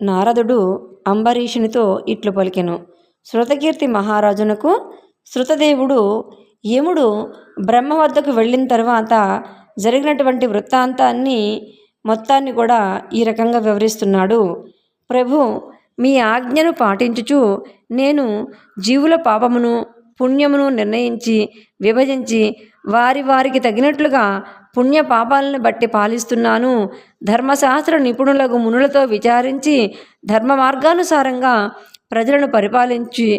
నారదుడు అంబరీషునితో ఇట్లు పలికెను. శృతకీర్తి మహారాజునకు శృతదేవుడు యముడు బ్రహ్మ వద్దకు వెళ్ళిన తర్వాత జరిగినటువంటి వృత్తాంతాన్ని మొత్తాన్ని కూడా ఈ రకంగా వివరిస్తున్నాడు. ప్రభు మీ ఆజ్ఞను పాటించుచు నేను జీవుల పాపమును పుణ్యమును నిర్ణయించి విభజించి వారి వారికి తగినట్లుగా పుణ్య పాపాలను బట్టి పాలిస్తున్నాను. ధర్మశాస్త్ర నిపుణులకు మునులతో విచారించి ధర్మ మార్గానుసారంగా ప్రజలను పరిపాలించి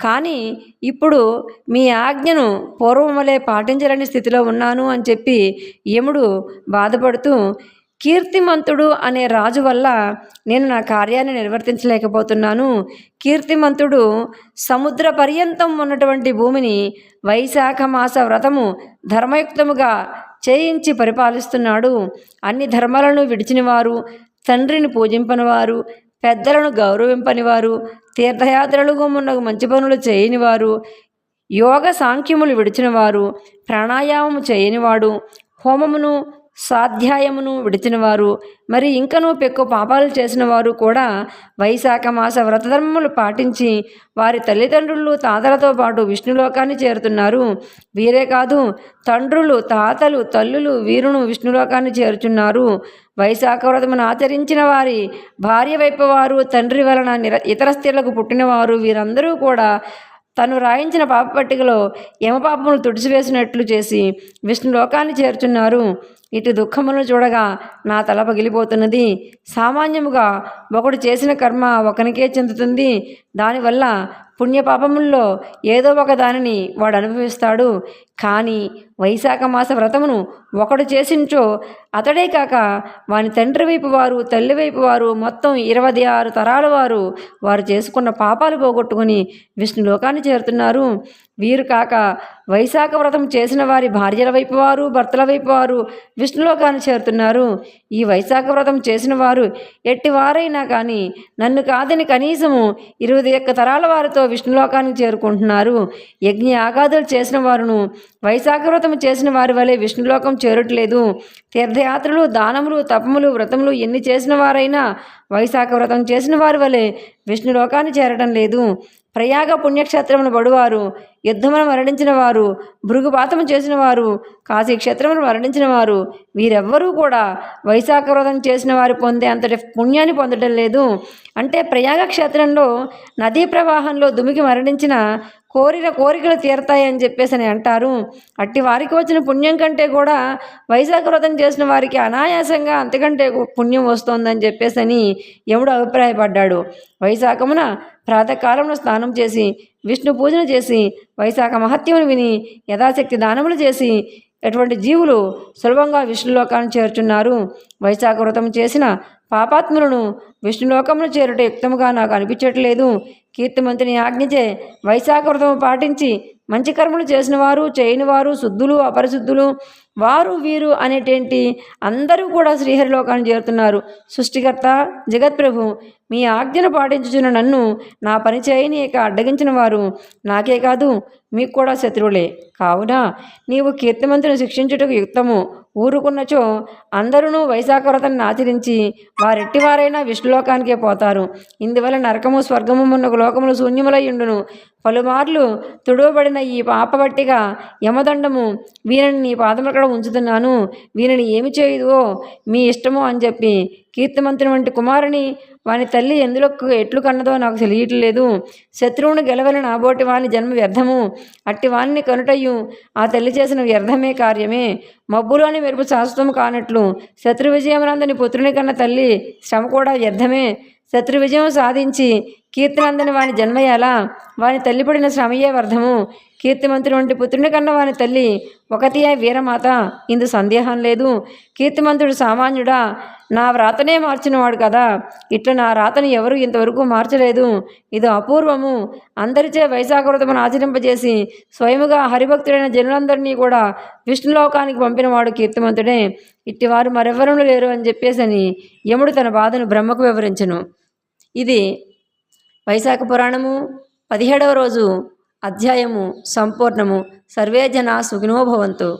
కానీ ఇప్పుడు మీ ఆజ్ఞను పూర్వములే పాటించలేని స్థితిలో ఉన్నాను అని చెప్పి యముడు బాధపడుతూ కీర్తిమంతుడు అనే రాజు వల్ల నేను నా కార్యాన్ని నిర్వర్తించలేకపోతున్నాను. కీర్తిమంతుడు సముద్ర పర్యంతం ఉన్నటువంటి భూమిని వైశాఖ మాస వ్రతము ధర్మయుక్తముగా చేయించి పరిపాలిస్తున్నాడు. అన్ని ధర్మాలను విడిచినవారు తండ్రిని పూజింపనివారు పెద్దలను గౌరవింపనివారు తీర్థయాత్రలుగా ఉన్న మంచి పనులు చేయనివారు యోగ సాంఖ్యములు విడిచినవారు ప్రాణాయామము చేయనివాడు హోమమును స్వాధ్యాయమును విడిచినవారు. మరి ఇంకనూ పెక్కు పాపాలు చేసిన వారు కూడా వైశాఖ మాస వ్రతధర్మములు పాటించి వారి తల్లిదండ్రులు తాతలతో పాటు విష్ణులోకాన్ని చేరుతున్నారు. వీరే కాదు తండ్రులు తాతలు తల్లులు వీరును విష్ణులోకాన్ని చేరుచున్నారు. వైశాఖ వ్రతమును ఆచరించిన వారి భార్య వైపు వారు తండ్రి వలన ఇతర స్త్రీలకు పుట్టినవారు వీరందరూ కూడా తను రాయించిన పాప పట్టికలో యమపాపములు తుడిచివేసినట్లు చేసి విష్ణు లోకాన్ని చేర్చున్నారు. ఇటు దుఃఖములను చూడగా నా తల పగిలిపోతున్నది. సామాన్యముగా ఒకడు చేసిన కర్మ ఒకనికే చెందుతుంది. దానివల్ల పుణ్యపాపముల్లో ఏదో ఒక దానిని వాడు అనుభవిస్తాడు. కానీ వైశాఖ మాస వ్రతమును ఒకడు చేసించో అతడే కాక వాని తండ్రి వైపు వారు తల్లి వైపు వారు మొత్తం ఇరవై ఆరు తరాల వారు వారు చేసుకున్న పాపాలు పోగొట్టుకుని విష్ణులోకాన్ని చేరుతున్నారు. వీరు కాక వైశాఖ వ్రతం చేసిన వారి భార్యల వైపు వారు భర్తల వైపు వారు విష్ణులోకాన్ని చేరుతున్నారు. ఈ వైశాఖ వ్రతం చేసిన వారు ఎట్టి వారైనా కానీ నన్ను కాదని కనీసము ఇరవై ఒక్క తరాల వారితో విష్ణులోకానికి చేరుకుంటున్నారు. యజ్ఞ ఆగాదులు చేసిన వారును వైశాఖ వ్రతం చేసిన వారి వలె విష్ణులోకం చేరట్లేదు. తీర్థయాత్రలు దానములు తపములు వ్రతములు ఎన్ని చేసిన వారైనా వైశాఖ వ్రతం చేసిన వారి వలె విష్ణులోకాన్ని చేరటం లేదు. ప్రయాగ పుణ్యక్షేత్రమును బడువారు యుద్ధమును మరణించిన వారు భృగుపాతము చేసిన వారు కాశీ క్షేత్రమును మరణించిన వారు వీరెవ్వరూ కూడా వైశాఖ వ్రతం చేసిన వారు పొందే అంతటి పుణ్యాన్ని పొందడం లేదు. అంటే ప్రయాగ క్షేత్రంలో నదీ ప్రవాహంలో దుమికి మరణించిన కోరిన కోరికలు తీరతాయని చెప్పేసి అని అంటారు. అట్టి వారికి వచ్చిన పుణ్యం కంటే కూడా వైశాఖ వ్రతం చేసిన వారికి అనాయాసంగా అంతకంటే పుణ్యం వస్తోందని చెప్పేసి అని యముడు అభిప్రాయపడ్డాడు. వైశాఖమున ప్రాతకాలంలో స్నానం చేసి విష్ణు పూజన చేసి వైశాఖ మహత్యమును విని యథాశక్తి దానములు చేసి ఎటువంటి జీవులు సులభంగా విష్ణులోకాన్ని చేరుచున్నారు. వైశాఖ వ్రతం చేసిన పాపాత్ములను విష్ణులోకమును చేరుట యుక్తముగా నాకు అనిపించట్లేదు. కీర్తిమంతుని ఆజ్ఞచే వైశాఖ వ్రతము పాటించి మంచి కర్మలు చేసిన వారు చేయని వారు శుద్ధులు అపరిశుద్ధులు వారు వీరు అనేటేంటి? అందరూ కూడా శ్రీహరిలోకాన్ని చేరుతున్నారు. సృష్టికర్త జగత్ప్రభు మీ ఆజ్ఞను పాటించుచున్న నన్ను నా పని చేయనీయక అడ్డగించిన వారు నాకే కాదు మీకు కూడా శత్రువులే. కావున నీవు కీర్తిమంతుని శిక్షించుటకు యుక్తము. ఊరుకున్నచో అందరూ వైశాఖ వ్రతాన్ని ఆచరించి వారెట్టివారైనా విష్ణులోకానికే పోతారు. ఇందువల్ల నరకము స్వర్గము మున్నకు లోకములు శూన్యములయ్యుండును పలుమార్లు తుడవబడిన ఈ పాపబట్టిగా యమదండము వీరిని నీ పాదములక్కడ ఉంచుతున్నాను. వీరిని ఏమి చేయదువో మీ ఇష్టము అని చెప్పి కీర్తిమంతుని వంటి కుమారుని వాని తల్లి ఎందులో ఎట్లు కన్నదో నాకు తెలియట్లేదు. శత్రువును గెలవని నాబోటి వాని జన్మ వ్యర్థము. అట్టి వాణ్ణి కనుటయ్యు. ఆ తల్లి చేసిన వ్యర్థమే కార్యమే. మబ్బులోని మెరుపు శాశ్వతము కానట్లు శత్రు విజయమునందని పుత్రుని కన్న తల్లి శ్రమ కూడా వ్యర్థమే. శత్రు విజయం సాధించి కీర్తినందని వాని జన్మయ్యేలా వాని తల్లి పడిన శ్రమయే వర్ధము కీర్తిమంతుని వంటి పుత్రుని కన్నా వాని తల్లి ఒకతియే వీరమాత. ఇందు సందేహం లేదు. కీర్తిమంతుడు సామాన్యుడా. నా వ్రాతనే మార్చినవాడు కదా. ఇట్లా నా రాతను ఎవరు ఇంతవరకు మార్చలేదు. ఇది అపూర్వము. అందరిచే వైశాఖ వ్రతమును ఆచరింపజేసి స్వయముగా హరిభక్తుడైన జనులందరినీ కూడా విష్ణులోకానికి పంపినవాడు కీర్తిమంతుడే. ఇట్టివారు మరెవ్వరూ లేరు అని చెప్పేసని యముడు తన బాధను బ్రహ్మకు వివరించను. ఇది వైశాఖ పురాణము పదిహేడవ రోజు అధ్యాయము సంపూర్ణము. సర్వే జన సుఖినోభవంతు